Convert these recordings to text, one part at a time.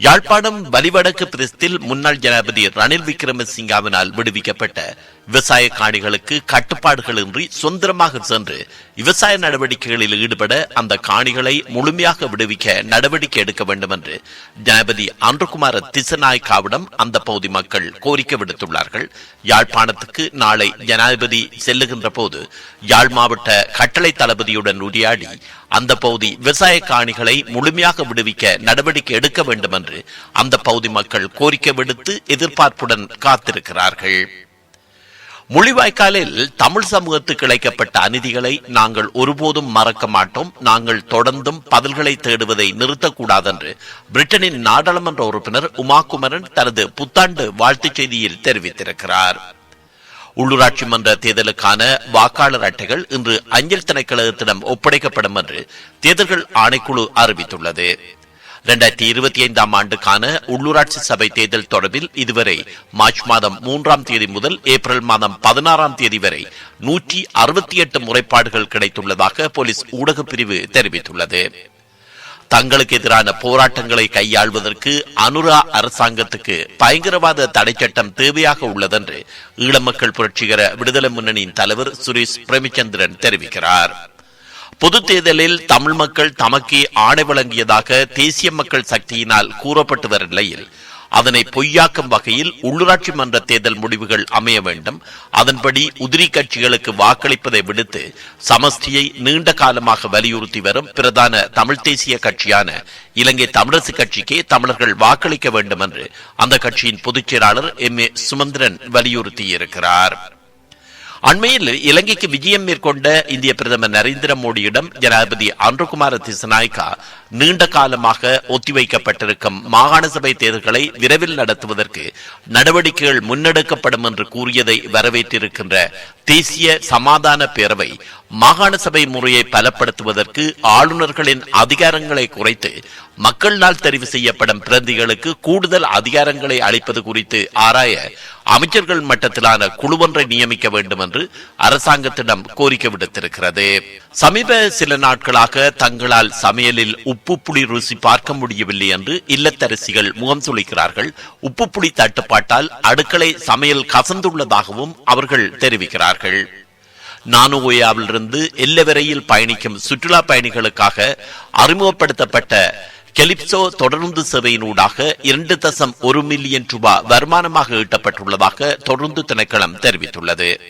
யாழ்ப்பாணம் வலிவடக்கு பிரஸ்தில் முன்னாள் ஜனாதிபதி ரணில் விக்ரமசிங்காவினால் விடுவிக்கப்பட்ட விவசாய காணிகளுக்கு கட்டுப்பாடுகள் இன்றி சுதந்திரமாக சென்று விவசாய நடவடிக்கைகளில் ஈடுபட அந்த காணிகளை முழுமையாக விடுவிக்க நடவடிக்கை எடுக்க வேண்டும் என்று ஜனாதிபதி அன்றுகுமார திசநாயக்காவிடம் அந்த பகுதி மக்கள் கோரிக்கை விடுத்துள்ளார்கள். யாழ்ப்பாணத்துக்கு நாளை ஜனாதிபதி செல்லுகின்ற போது யாழ் மாவட்ட கட்டளை தளபதியுடன் உரையாடி அந்த பகுதி விவசாய காணிகளை முழுமையாக விடுவிக்க நடவடிக்கை எடுக்க வேண்டும் என்று அந்த பகுதி மக்கள் கோரிக்கை விடுத்து எதிர்பார்ப்புடன் காத்திருக்கிறார்கள். மொழிவாய்க்காலில் தமிழ் சமூகத்துக்கு இழைக்கப்பட்ட அநீதிகளை நாங்கள் ஒருபோதும் மறக்க மாட்டோம். நாங்கள் தொடர்ந்தும் பதில்களை தேடுவதை நிறுத்தக்கூடாது என்று பிரிட்டனின் நாடாளுமன்ற உறுப்பினர் உமாகுமரன் தனது புத்தாண்டு வாழ்த்துச் செய்தியில் தெரிவித்திருக்கிறார். உள்ளூராட்சி மன்ற தேர்தலுக்கான வாக்காளர் அட்டைகள் இன்று அஞ்சல் திணைக்களத்திடம் ஒப்படைக்கப்படும் என்று தேர்தல்கள் ஆணைக்குழு அறிவித்துள்ளது. இரண்டாயிரத்தி இருபத்தி ஐந்தாம் ஆண்டுக்கான உள்ளூராட்சி சபை தேர்தல் தொடர்பில் இதுவரை மார்ச் மாதம் மூன்றாம் தேதி முதல் ஏப்ரல் மாதம் பதினாறாம் தேதி வரை நூற்றி அறுபத்தி எட்டு முறைப்பாடுகள் கிடைத்துள்ளதாக போலீஸ் ஊடகப் பிரிவு தெரிவித்துள்ளது. தங்களுக்கு எதிரான போராட்டங்களை கையாள்வதற்கு அனுரா அரசாங்கத்துக்கு பயங்கரவாத தடை சட்டம் தேவையாக உள்ளதென்று ஈழமக்கள் புரட்சிகர விடுதலை முன்னணியின் தலைவர் சுரேஷ் பிரேமச்சந்திரன் தெரிவிக்கிறார். பொது தேர்தலில் தமிழ் மக்கள் தமக்கே ஆணை வழங்கியதாக தேசிய மக்கள் சக்தியினால் கூறப்பட்டு வரும் நிலையில் அதனை பொய்யாக்கும் வகையில் உள்ளூராட்சி மன்ற தேர்தல் முடிவுகள் அமைய வேண்டும். அதன்படி உதிரி கட்சிகளுக்கு வாக்களிப்பதை விடுத்து சமஷ்டியை நீண்ட காலமாக வலியுறுத்தி வரும் பிரதான தமிழ் தேசிய கட்சியான இலங்கை தமிழரசு கட்சிக்கே தமிழர்கள் வாக்களிக்க வேண்டும் என்று அந்த கட்சியின் பொதுச் செயலாளர் எம் ஏ சுமந்திரன் வலியுறுத்தியிருக்கிறார். அண்மையில் இலங்கைக்கு விஜயம் மேற்கொண்ட இந்திய பிரதமர் நரேந்திர மோடியிடம் ஜனாதிபதி அன்ருகுமார திசநாயக்கா நீண்ட காலமாக ஒத்திவைக்கப்பட்டிருக்கும் மாகாண சபை தேர்தல்களை விரைவில் நடத்துவதற்கு நடவடிக்கைகள் முன்னெடுக்கப்படும் என்று கூறியதை வரவேற்றிருக்கின்ற தேசிய சமாதான பேரவை மாகாண சபை முறையை பலப்படுத்துவதற்கு ஆளுநர்களின் அதிகாரங்களை குறைத்து மக்களால் தெரிவு செய்யப்படும் பிரதிகளுக்கு கூடுதல் அதிகாரங்களை அளிப்பது குறித்து ஆராய அமைச்சர்கள் மட்டத்திலான குழுவொன்றை நியமிக்க வேண்டும் என்று அரசாங்கத்திடம் கோரிக்கை விடுத்திருக்கிறது. சமீப சில நாட்களாக தங்களால் சமையலில் உப்பு புளி ருசி பார்க்க முடியவில்லை என்று இல்லத்தரசிகள் முகம் சுளிக்கிறார்கள். உப்பு புளி தட்டுப்பாட்டால் அடுக்களை சமையல் கசந்துள்ளதாகவும் அவர்கள் தெரிவிக்கிறார்கள். நானுகோயாவிலிருந்து எல்லவரையில் பயணிக்கும் சுற்றுலா பயணிகளுக்காக அறிமுகப்படுத்தப்பட்ட கெலிப்சோ தொடர்ந்து சேவையினூடாக இரண்டு தசம் ஒரு மில்லியன் ரூபாய் வருமானமாக ஈட்டப்பட்டுள்ளதாக தொடர்ந்து திணைக்களம் தெரிவித்துள்ளது.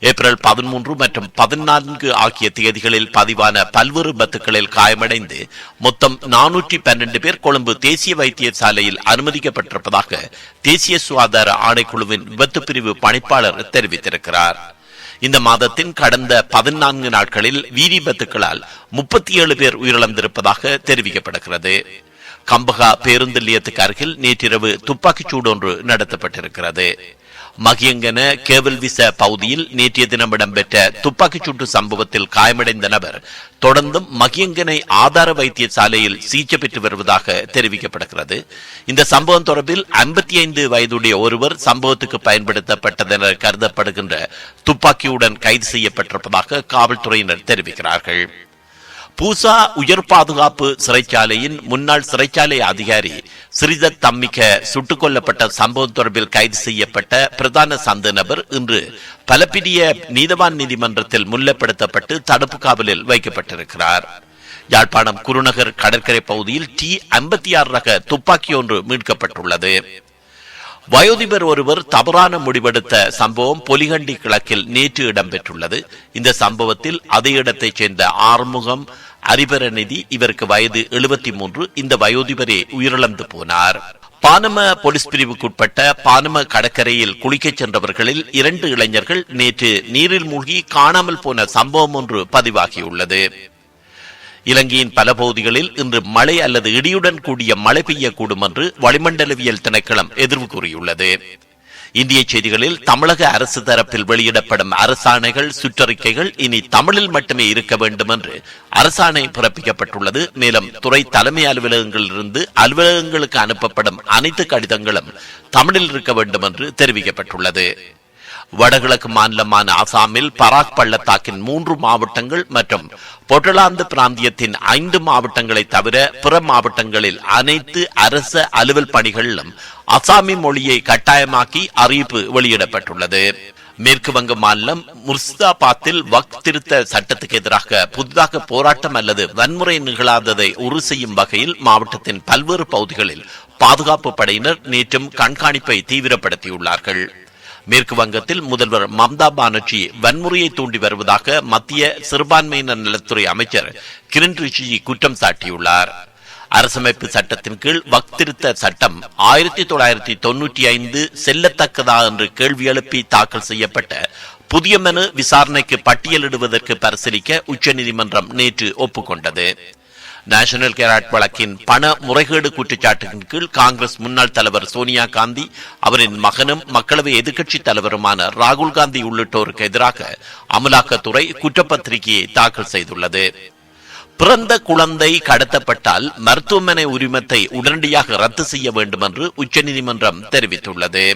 ஏப்ரல் பதிமூன்று மற்றும் பதினான்கு ஆகிய தேதிகளில் பதிவான பல்வேறு விபத்துகளில் காயமடைந்து மொத்தம் நானூற்றி பன்னெண்டு பேர் கொழும்பு தேசிய வைத்தியசாலையில் அனுமதிக்கப்பட்டிருப்பதாக தேசிய சுகாதார ஆணைக்குழுவின் விபத்து பிரிவு பணிப்பாளர் தெரிவித்திருக்கிறார். இந்த மாதத்தின் கடந்த பதினான்கு நாட்களில் வீதி விபத்துக்களால் முப்பத்தி ஏழு பேர் உயிரிழந்திருப்பதாக தெரிவிக்கப்படுகிறது. கம்பகா பேருந்து நிலையத்துக்கு அருகில் நேற்றிரவு துப்பாக்கிச் சூடு ஒன்று நடத்தப்பட்டிருக்கிறது. மகியங்கன கேவல்விச பகுதியில் நேற்றைய தினம் இடம்பெற்ற துப்பாக்கிச் சூட்டு சம்பவத்தில் காயமடைந்த நபர் தொடர்ந்தும் மகியங்கனை ஆதார வைத்தியசாலையில் சிகிச்சை பெற்று வருவதாக தெரிவிக்கப்படுகிறது. இந்த சம்பவம் தொடர்பில் ஐம்பத்தி ஐந்து வயதுடைய ஒருவர் சம்பவத்துக்கு பயன்படுத்தப்பட்டதென கருதப்படுகின்ற துப்பாக்கியுடன் கைது செய்யப்பட்டிருப்பதாக காவல்துறையினர் தெரிவிக்கிறார்கள். பூசா உயர் பாதுகாப்பு சிறைச்சாலையின் முன்னாள் சிறைச்சாலை அதிகாரி சிறிதத் தம்மிக்க சுட்டுக் கொல்லப்பட்ட சம்பவம் தொடர்பில் கைது செய்யப்பட்ட பிரதான சந்த நபர் இன்று பலப்பிரிய நீதவான் நீதிமன்றத்தில் முல்லப்படுத்தப்பட்டு தடுப்பு காவலில் வைக்கப்பட்டிருக்கிறார். யாழ்ப்பாணம் குருநகர் கடற்கரை பகுதியில் டி ஐம்பத்தி ஆறு ரக துப்பாக்கி ஒன்று மீட்கப்பட்டுள்ளது. வயோதிபர் ஒருவர் தவறான முடிவெடுத்த சம்பவம் பொலிகண்டி கிழக்கில் நேற்று இடம்பெற்றுள்ளது. இந்த சம்பவத்தில் அதே இடத்தைச் சேர்ந்த ஆறுமுகம் அரிபரநிதி இவருக்கு வயது எழுபத்தி மூன்று இந்த வயோதிபரே உயிரிழந்து போனார். பானம போலீஸ் பிரிவுக்குட்பட்ட பானம கடற்கரையில் குளிக்கச் சென்றவர்களில் இரண்டு இளைஞர்கள் நேற்று நீரில் மூழ்கி காணாமல் போன சம்பவம் ஒன்று பதிவாகியுள்ளது. இலங்கையின் பல பகுதிகளில் இன்று மழை அல்லது இடியுடன் கூடிய மழை பெய்யக்கூடும் என்று வளிமண்டலவியல் திணைக்களம் எதிர்வு கூறியுள்ளது. இந்திய செய்திகளில் தமிழக அரசு தரப்பில் வெளியிடப்படும் அரசாணைகள் சுற்றறிக்கைகள் இனி தமிழில் மட்டுமே இருக்க வேண்டும் என்று அரசாணை பிறப்பிக்கப்பட்டுள்ளது. மேலும் துறை தலைமை அலுவலகங்களிலிருந்து அலுவலகங்களுக்கு அனுப்பப்படும் அனைத்து கடிதங்களும் தமிழில் இருக்க வேண்டும் என்று தெரிவிக்கப்பட்டுள்ளது. வடகிழக்கு மாநிலமான அசாமில் பராக் பள்ளத்தாக்கின் மூன்று மாவட்டங்கள் மற்றும் பொட்டலாந்து பிராந்தியத்தின் ஐந்து மாவட்டங்களை தவிர பிற மாவட்டங்களில் அனைத்து அரச அலுவல் பணிகளிலும் அசாமி மொழியை கட்டாயமாக்கி அறிவிப்பு வெளியிடப்பட்டுள்ளது. மேற்கு வங்க மாநிலம் முர்சிதாபாத்தில் வக் திருத்த சட்டத்துக்கு எதிராக புதிதாக போராட்டம் அல்லது வன்முறை நிகழாததை உறுதி செய்யும் வகையில் மாவட்டத்தின் பல்வேறு பகுதிகளில் பாதுகாப்பு படையினர் நேற்றும் கண்காணிப்பை தீவிரப்படுத்தியுள்ளார்கள். மேற்கு வங்கத்தில் முதல்வர் மம்தா பானர்ஜி வன்முறையை தூண்டி வருவதாக மத்திய சிறுபான்மையினர் நலத்துறை அமைச்சர் கிரண் ரிஜிஜி குற்றம் சாட்டியுள்ளார். அரசமைப்பு சட்டத்தின் கீழ் வக்திருத்த சட்டம் ஆயிரத்தி தொள்ளாயிரத்தி தொன்னூற்றி ஐந்து செல்லத்தக்கதா என்று கேள்வி எழுப்பி தாக்கல் செய்யப்பட்ட புதிய மனு விசாரணைக்கு பட்டியலிடுவதற்கு பரிசீலிக்க உச்சநீதிமன்றம் நேற்று ஒப்புக்கொண்டது. நேஷனல் கெராட் வழக்கின் பண முறைகேடு குற்றச்சாட்டின் கீழ் காங்கிரஸ் முன்னாள் தலைவர் சோனியா காந்தி அவரின் மகனும் மக்களவை எதிர்க்கட்சி தலைவருமான ராகுல் காந்தி உள்ளிட்டோருக்கு எதிராக அமலாக்கத்துறை குற்றப்பத்திரிகையை தாக்கல் செய்துள்ளது. பிறந்த குழந்தை கடத்தப்பட்டால் மருத்துவமனை உரிமத்தை உடனடியாக ரத்து செய்ய வேண்டும் என்று உச்சநீதிமன்றம் தெரிவித்துள்ளது.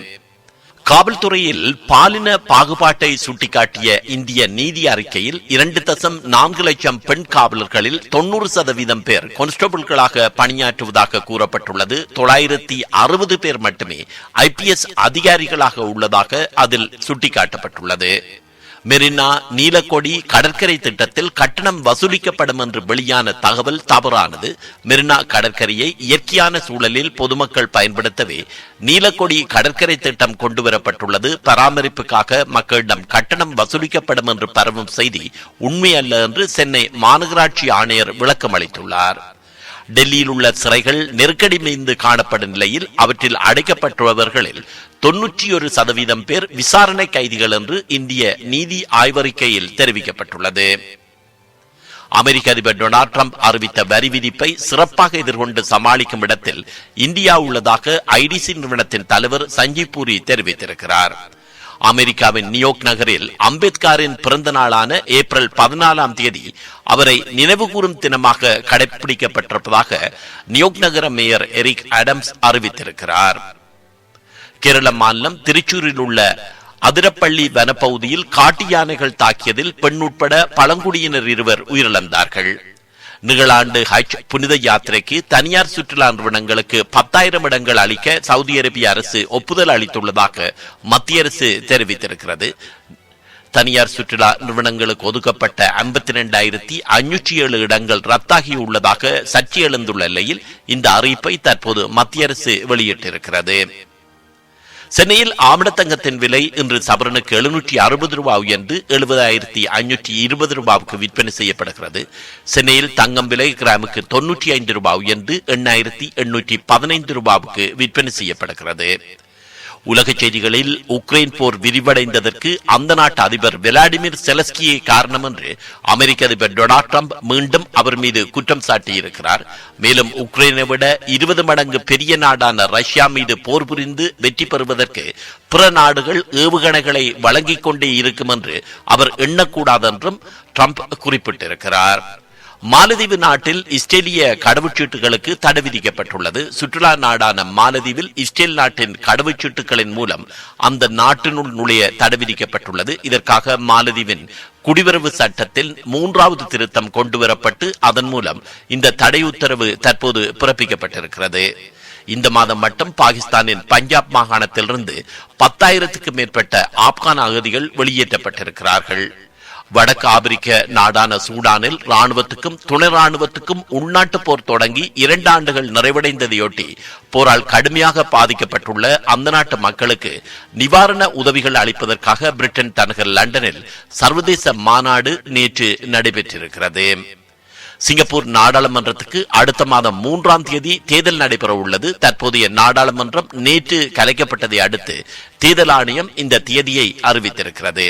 காவல்துறையில் பாலின பாகுபாட்டை சுட்டிக்காட்டிய இந்திய நீதி அறிக்கையில் இரண்டு தசம் நான்கு லட்சம் பெண் காவலர்களில் தொன்னூறு சதவீதம் பேர் கான்ஸ்டபிள்களாக பணியாற்றுவதாக கூறப்பட்டுள்ளது. தொள்ளாயிரத்தி அறுபது பேர் மட்டுமே ஐபிஎஸ் அதிகாரிகளாக உள்ளதாக அதில் சுட்டிக்காட்டப்பட்டுள்ளது. மெரினா நீலக்கொடி கடற்கரை திட்டத்தில் கட்டணம் வசூலிக்கப்படும் என்று வெளியான தகவல் தவறானது. மெரினா கடற்கரையை இயற்கையான சூழலில் பொதுமக்கள் பயன்படுத்தவே நீலக்கொடி கடற்கரை திட்டம் கொண்டுவரப்பட்டுள்ளது. பராமரிப்புக்காக மக்களிடம் கட்டணம் வசூலிக்கப்படும் என்று பரவும் செய்தி உண்மையல்ல என்று சென்னை மாநகராட்சி ஆணையர் விளக்கம் அளித்துள்ளார் டெல்லியில் உள்ள சிறைகள் நெருக்கடி மீந்து காணப்படும் நிலையில் அவற்றில் அடைக்கப்பட்டுள்ளவர்களில் தொன்னூற்றி ஒரு சதவீதம் பேர் விசாரணை கைதிகள் என்று இந்திய நீதி ஆய்வறிக்கையில் தெரிவிக்கப்பட்டுள்ளது. அமெரிக்க அதிபர் டொனால்ட் ட்ரம்ப் அறிவித்த வரி விதிப்பை சிறப்பாக எதிர்கொண்டு சமாளிக்கும் இடத்தில் இந்தியா உள்ளதாக ஐடிசி நிறுவனத்தின் தலைவர் சஞ்சீவ் பூரி தெரிவித்திருக்கிறார். அமெரிக்காவின் நியூயோர்க் நகரில் அம்பேத்கரின் பிறந்த நாளான ஏப்ரல் பதினாலாம் தேதி அவரை நினைவுகூரும் தினமாக கடைபிடிக்கப்பட்டிருப்பதாக நியோக் நகர மேயர் எரிக் அடம்ஸ் அறிவித்திருக்கிறார். கேரள மாநிலம் திருச்சூரில் உள்ள அதிரப்பள்ளி வனப்பகுதியில் காட்டு யானைகள் தாக்கியதில் பெண் உட்பட பழங்குடியினர் இருவர் உயிரிழந்தார்கள். நிகழாண்டு ஹஜ் புனித யாத்திரைக்கு தனியார் சுற்றுலா நிறுவனங்களுக்கு பத்தாயிரம் இடங்கள் அளிக்க சவுதி அரேபிய அரசு ஒப்புதல் அளித்துள்ளதாக மத்திய அரசு தெரிவித்திருக்கிறது. தனியார் சுற்றுலா நிறுவனங்களுக்கு ஒதுக்கப்பட்ட ஐம்பத்தி இரண்டாயிரத்தி அஞ்சூற்றி ஏழு இடங்கள் ரத்தாகியுள்ளதாக சர்ச்சை எழுந்துள்ள நிலையில் இந்த அறிவிப்பை தற்போது மத்திய அரசு வெளியிட்டிருக்கிறது. சென்னையில் ஆமணத்தங்கத்தின் விலை இன்று சவரனுக்கு எழுநூற்றி அறுபது ரூபாய் உயர்ந்து எழுபதாயிரத்தி ஐநூற்றி இருபது ரூபாவுக்கு விற்பனை செய்யப்படுகிறது. சென்னையில் தங்கம் விலை கிராமுக்கு தொன்னூற்றி ஐந்து ரூபாய் உயர்ந்து எண்ணாயிரத்தி எண்ணூற்றி பதினைந்து ரூபாவுக்கு விற்பனை செய்யப்படுகிறது. உலக செய்திகளில் உக்ரைன் போர் விரிவடைந்ததற்கு அந்த நாட்டு அதிபர் விளாடிமிர் செலஸ்கியே காரணம் என்று அமெரிக்க அதிபர் டொனால்ட் ட்ரம்ப் மீண்டும் அவர் மீது குற்றம் சாட்டியிருக்கிறார். மேலும் உக்ரைனை விட இருபது மடங்கு பெரிய நாடான ரஷ்யா மீது போர் புரிந்து வெற்றி பெறுவதற்கு பிற நாடுகள் ஏவுகணைகளை வழங்கிக் கொண்டே இருக்கும் என்று அவர் எண்ணக்கூடாது என்றும் ட்ரம்ப் குறிப்பிட்டிருக்கிறார். மாலதீவு நாட்டில் இஸ்ரேலிய கடவுச்சீட்டுகளுக்கு தடை விதிக்கப்பட்டுள்ளது. சுற்றுலா நாடான மாலதீவில் இஸ்ரேல் நாட்டின் கடவுச்சீட்டுகளின் மூலம் அந்த நாட்டினுள் நுழைய தடை விதிக்கப்பட்டுள்ளது. இதற்காக மாலதீவின் குடிவரவு சட்டத்தில் மூன்றாவது திருத்தம் கொண்டுவரப்பட்டு அதன் மூலம் இந்த தடை உத்தரவு தற்போது பிறப்பிக்கப்பட்டிருக்கிறது. இந்த மாதம் மட்டும் பாகிஸ்தானின் பஞ்சாப் மாகாணத்திலிருந்து பத்தாயிரத்துக்கு மேற்பட்ட ஆப்கான் அகதிகள் வெளியேற்றப்பட்டிருக்கிறார்கள். வடக்கு ஆப்பிரிக்க நாடான சூடானில் ராணுவத்துக்கும் துணை ராணுவத்துக்கும் உள்நாட்டு போர் தொடங்கி இரண்டு ஆண்டுகள் நிறைவடைந்ததையொட்டி போரால் கடுமையாக பாதிக்கப்பட்டுள்ள அந்த நாட்டு மக்களுக்கு நிவாரண உதவிகள் அளிப்பதற்காக பிரிட்டன் தலைநகர் லண்டனில் சர்வதேச மாநாடு நேற்று நடைபெற்றிருக்கிறது. சிங்கப்பூர் நாடாளுமன்றத்துக்கு அடுத்த மாதம் மூன்றாம் தேதி தேர்தல் நடைபெற உள்ளது. தற்போதைய நாடாளுமன்றம் நேற்று கலைக்கப்பட்டதை அடுத்து தேர்தல் ஆணையம் இந்த தேதியை அறிவித்திருக்கிறது.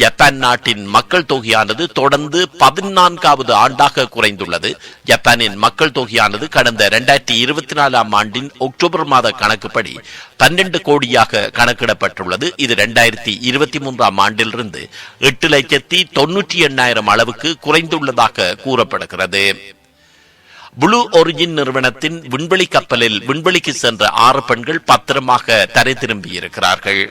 ஜப்பான் நாட்டின் மக்கள் தொகையானது தொடர்ந்து பதினான்காவது ஆண்டாக குறைந்துள்ளது. ஜப்பானின் மக்கள் தொகையானது கடந்த இரண்டாயிரத்தி இருபத்தி நாலாம் ஆண்டின் அக்டோபர் மாத கணக்குப்படி பன்னெண்டு கோடியாக கணக்கிடப்பட்டுள்ளது. இது இரண்டாயிரத்தி இருபத்தி மூன்றாம் ஆண்டிலிருந்து எட்டு லட்சத்தி தொன்னூற்றி எண்ணாயிரம் அளவுக்கு குறைந்துள்ளதாக கூறப்படுகிறது. புளூ ஒரிஜின் நிறுவனத்தின் விண்வெளி கப்பலில் விண்வெளிக்கு சென்ற ஆறு பெண்கள் பத்திரமாக தரை திரும்பியிருக்கிறார்கள்.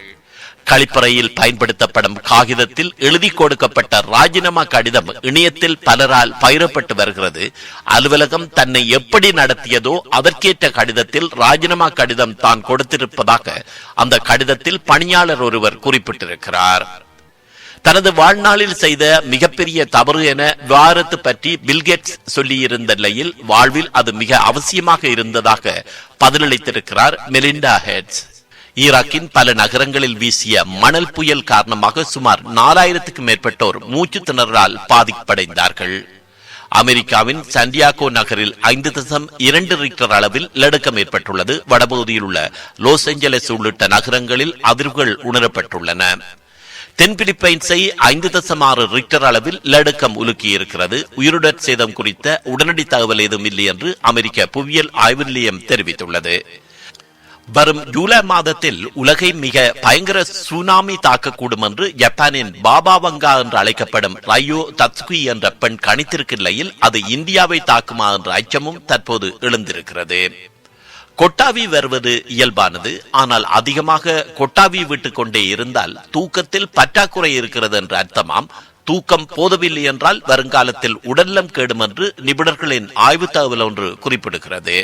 கழிப்பறையில் பயன்படுத்தப்படும் காகிதத்தில் எழுதி கொடுக்கப்பட்ட ராஜினாமா கடிதம் இணையத்தில் பலரால் பயிரப்பட்டு வருகிறது. அலுவலகம் தன்னை எப்படி நடத்தியதோ அதற்கேற்ற கடிதத்தில் ராஜினாமா கடிதம் தான் கொடுத்திருப்பதாக அந்த கடிதத்தில் பணியாளர் ஒருவர் குறிப்பிட்டிருக்கிறார். தனது வாழ்நாளில் செய்த மிகப்பெரிய தவறு என விவாரத்து பற்றி பில்கேட்ஸ் சொல்லியிருந்த நிலையில் வாழ்வில் அது மிக அவசியமாக இருந்ததாக பதிலளித்திருக்கிறார் மெலிண்டா ஹெட்ஸ். ஈராக்கின் பல நகரங்களில் வீசிய மணல் புயல் காரணமாக சுமார் நாலாயிரத்துக்கும் மேற்பட்டோர் மூச்சு திணறலால் பாதிப்படைந்தார்கள். அமெரிக்காவின் சாண்டியாகோ நகரில் ஐந்து தசம் இரண்டு ரிக்டர் அளவில் லடுக்கம் ஏற்பட்டுள்ளது. வடபகுதியில் உள்ள லாஸ் ஏஞ்சலஸ் உள்ளிட்ட நகரங்களில் அதிர்வுகள் உணரப்பட்டுள்ளன. தென் பிலிப்பைன்ஸை ஐந்து தசம் ஆறு ரிக்டர் அளவில் லடுக்கம் உலுக்கி இருக்கிறது உயிருடற் சேதம் குறித்த உடனடி தகவல் ஏதும் இல்லை என்று அமெரிக்க புவியியல் ஆய்வு நிலையம் தெரிவித்துள்ளது. வரும் ஜூலை மாதத்தில் உலகை மிக பயங்கர சுனாமி தாக்கக்கூடும் என்று ஜப்பானின் பாபா வங்கா என்று அழைக்கப்படும் ரயோ தத்ஸ்கி என்ற பெண் கணித்திருக்கும் நிலையில் அது இந்தியாவை தாக்குமா என்ற அச்சமும் தற்போது எழுந்திருக்கிறது. கொட்டாவி வருவது இயல்பானது ஆனால் அதிகமாக கொட்டாவி விட்டு கொண்டே இருந்தால் தூக்கத்தில் பற்றாக்குறை இருக்கிறது என்று அர்த்தமாம். தூக்கம் போதவில்லை என்றால் வருங்காலத்தில் உடல்நலம் கேடும் என்று நிபுணர்களின் ஆய்வு தகவல் ஒன்று குறிப்பிடுகிறது.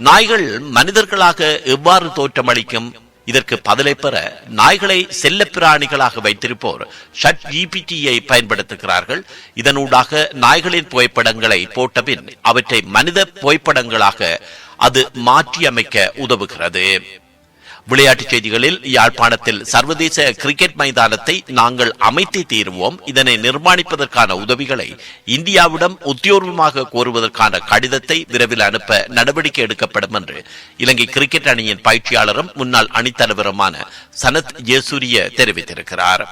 நாய்கள் மனிதர்களாக எவ்வாறு தோற்றமளிக்கும்? இதற்கு பதிலை பெற நாய்களை செல்ல பிராணிகளாக வைத்திருப்போர் ஷட் ஜிபிடியை பயன்படுத்துகிறார்கள். இதனூடாக நாய்களின் புகைப்படங்களை போட்டபின் அவற்றை மனித புகைப்படங்களாக அது மாற்றியமைக்க உதவுகிறது. விளையாட்டுச் செய்திகளில் யாழ்ப்பாணத்தில் சர்வதேச கிரிக்கெட் மைதானத்தை நாங்கள் அமைத்தே தீருவோம். இதனை நிர்மாணிப்பதற்கான உதவிகளை இந்தியாவிடம் உத்தியோர்வமாக கோருவதற்கான கடிதத்தை விரைவில் அனுப்ப நடவடிக்கை எடுக்கப்படும் என்று இலங்கை கிரிக்கெட் அணியின் பயிற்சியாளரும் முன்னாள் அணித்தலைவருமான சனத் ஜெயசூரிய தெரிவித்திருக்கிறார்.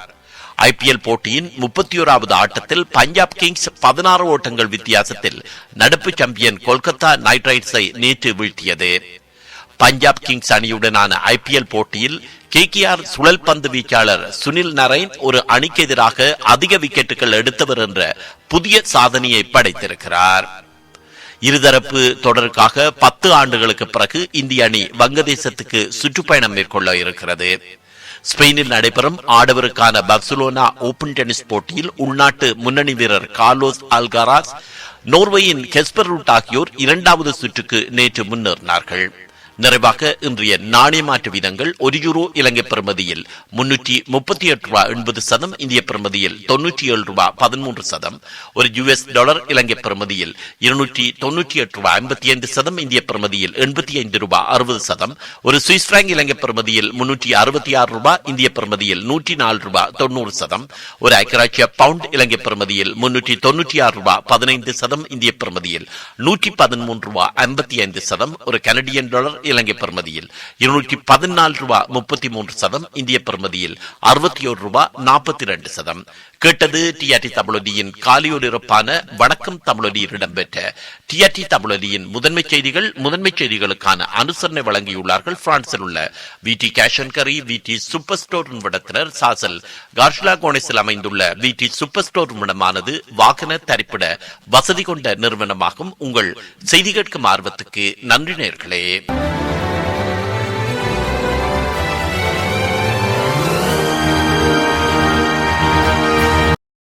ஐபிஎல் போட்டியின் முப்பத்தி ஓராவது ஆட்டத்தில் பஞ்சாப் கிங்ஸ் பதினாறு ஓட்டங்கள் வித்தியாசத்தில் நடப்பு சாம்பியன் கொல்கத்தா நைட் ரைடர்ஸை நேற்று வீழ்த்தியது. பஞ்சாப் கிங்ஸ் அணியுடனான ஐபிஎல் போட்டியில் கேகேஆர் சுழல் பந்து வீச்சாளர் சுனில் நரேன் ஒரு அணிக்கு எதிராக அதிக விக்கெட்டுகள் எடுத்தவர் என்ற புதிய சாதனையை படைத்திருக்கிறார். இருதரப்பு தொடருக்காக பத்து ஆண்டுகளுக்கு பிறகு இந்திய அணி வங்கதேசத்துக்கு சுற்றுப்பயணம் மேற்கொள்ள இருக்கிறது. ஸ்பெயினில் நடைபெறும் ஆடவருக்கான பர்சலோனா ஓபன் டென்னிஸ் போட்டியில் உள்நாட்டு முன்னணி வீரர் கார்லோஸ் அல்காராஸ் நோர்வேயின் கெஸ்பர் ரூட் ஆகியோர் இரண்டாவது சுற்றுக்கு நேற்று முன்னேறினார்கள். நிறைவாக இன்றைய நாணய மாற்று வீதங்கள் ஒரு யூரோ இலங்கை பிரமதியில் முன்னூற்றி முப்பத்தி எட்டு ரூபாய் எண்பது சதம் இந்திய பிரமதியில் தொன்னூற்றி ஏழு ரூபாய் பதிமூன்று சதம் ஒரு யுஎஸ் டாலர் இலங்கை பிரமதியில் இருநூற்றி தொன்னூற்றி எட்டு ரூபாய் ஐம்பத்தி ஐந்து சதம் இந்திய பிரமதியில் எண்பத்தி ஐந்து ரூபாய் அறுபது சதம் ஒரு சுவிஸ் பிராங்க் இலங்கை பிரமதியில் முன்னூற்றி அறுபத்தி ஆறு ரூபாய் இந்திய பிரமதியில் நூற்றி நாலு ரூபாய் தொண்ணூறு சதம் ஒரு ஐக்கராட்சிய பவுண்ட் இலங்கை பிரமதியில் முன்னூற்றி தொன்னூற்றி ஆறு ரூபாய் பதினைந்து சதம் இந்திய பிரமதியில் நூற்றி பதிமூன்று ரூபாய் ஐம்பத்தி ஐந்து சதம் ஒரு கனடியன் டாலர் இலங்கை பிரமதியில் இருநூற்றி பதினாலு ரூபாய் முப்பத்தி மூன்று சதம் இந்திய பிரமதியில் அறுபத்தி ஒரு ரூபாய் நாற்பத்தி ரெண்டு சதம் கேட்டது டிஆர்டி தமிழொலியின் காலியொலிரப்பான வணக்கம் தமிழொலியில் இடம்பெற்ற. டிஆர்டி தமிழொலியின் முதன்மை செய்திகள் முதன்மை செய்திகளுக்கான அனுசரணை வழங்கியுள்ளார்கள் பிரான்சில் உள்ள we D cation curry V D super store நிறுவனத்தினர் சாசல். கார்ஷ்லா கோணேசில் அமைந்துள்ள வி டி சூப்பர் ஸ்டோர் நிறுவனமானது வாகன தரிப்பிட வசதி கொண்ட நிறுவனமாகும். உங்கள் செய்தி கேட்கும் ஆர்வத்துக்கு நன்றி நேர்களே.